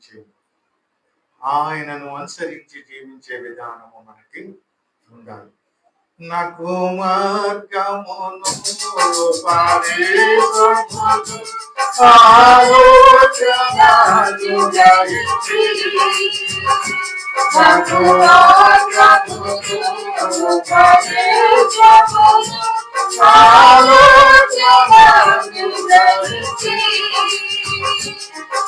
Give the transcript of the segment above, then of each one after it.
జీవించే ఆయనను అనుసరించి జీవించే విధానము మనకి ఉండాలి. నాకు మార్గమును పరిపమును నాకు మార్గమును పరిపమును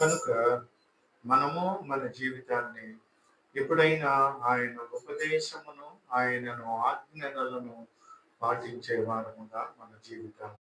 కనుక మనము మన జీవితాన్ని ఎప్పుడైనా ఆయన ఉపదేశమును ఆయనను ఆజ్ఞలను పాటించే వారముగా మన జీవితాన్ని